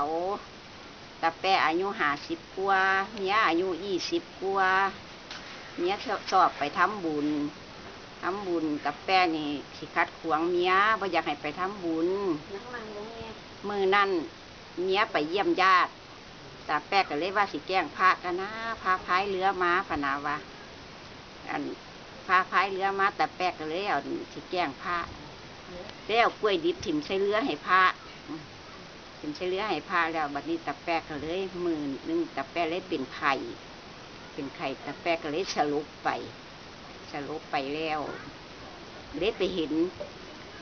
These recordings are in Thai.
เขาตาแป้อายุห้าสิบกว่าเมียอายุยี่สิบกว่าเมียชอบไปทำบุญทำบุญกับแป้นี่สิคัดขวางเมียบ่อยากให้ไปทำบุญนังมันลงเนี่ยมือนั่นเมียไปเยี่ยมญาติตาแป้ก็เลยว่าสิแกล้งพระกันนะพาพายเรือมาพะนาวะอันพาพายเรือมาแต่แป้ก็เลยเอาสิแกล้งพระแล้วกล้วยดิบถิ่มใส่เรือให้พระ อืมถิ่มใส่เรือให้พระแล้ว บัดนี้ตาแป้ก็เลยมือหนึงตาแป้เลยเป็นไข่ เป็นไข่ตาแป้ก็เลยสรุปไปสรุปไปแล้วเลยไปเห็น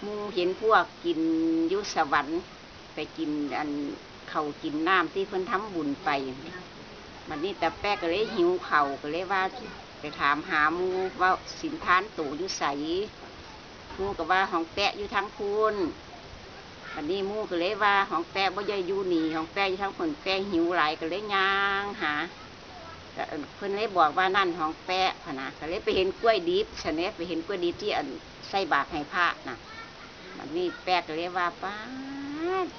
มูเห็นพวกกินยุสวรรค์ ไปกินอันเขากินน้ำที่เพิ่นทำบุญไปบัดนี้แต่แป้ก็เลยหิวเข่าก็เลยว่า ไปถามหามูว่าสินทานตู่ยู่ใสมูก็ว่าของแปะอยู่ทั้งพูน บัดนี้มูก็เลยว่าของแปะบ่ยอยู่นี่ของแปะอยู่ทั้งคนแปะหิวหลายก็เลยย่างหาเพิ่นเลยบอกว่านั่นของแปะพนะก็เลยไปเห็นกล้วยดิบชนี้ไปเห็นกล้วยดิบที่อันใส่บาตรให้พระนะมันนี่แป๊กเลยว่าป้า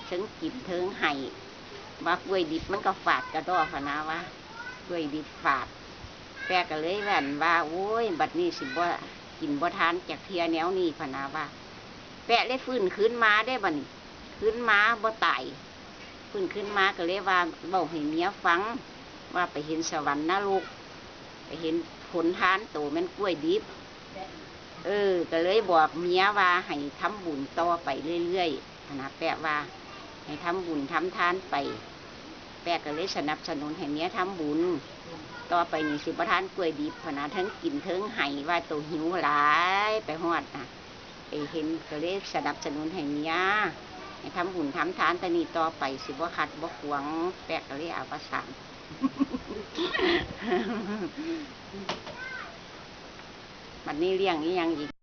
ถึงกินถึงไห้ว่ากล้วยดิบมันก็ฝาดกระดอพนะว่ากล้วยดิบฝาด แป๊กก็เลยแว่นว่าโอ้ยบัดนี้สิบ่กินบ่ทานจากเทียแนวนี้พนะว่า แปะเลยฟื้นขึ้นมาได้บัดนี้ ขึ้นมาบ่ตายฟื้นขึ้นมาก็เลยว่าเบาให้เมียฟังว่าไปเห็นสวรรค์นรกไปเห็นผลทานโตแมันกล้วยดิบ เออ ก็เลยบอกเมียว่าให้ทำบุญต่อไปเรื่อยๆนะแปะว่า ให้ทำบุญทำทานไป แปะก็เลยสนับสนุนให้เมียทำบุญต่อไปนี่สิบทานกล้วยดิบพนะทั้งกินทั้งไห้ว่าตัวหิวหลายไปหอดนะไปเห็นก็เลยสนับสนุนให้เมีย ให้ทำบุญทำทานตนีต่อไปสิบ่ขัดบ่ขวงแปะกะเลยอาประสานมันนี่เลี้ยงนี้ยังอีก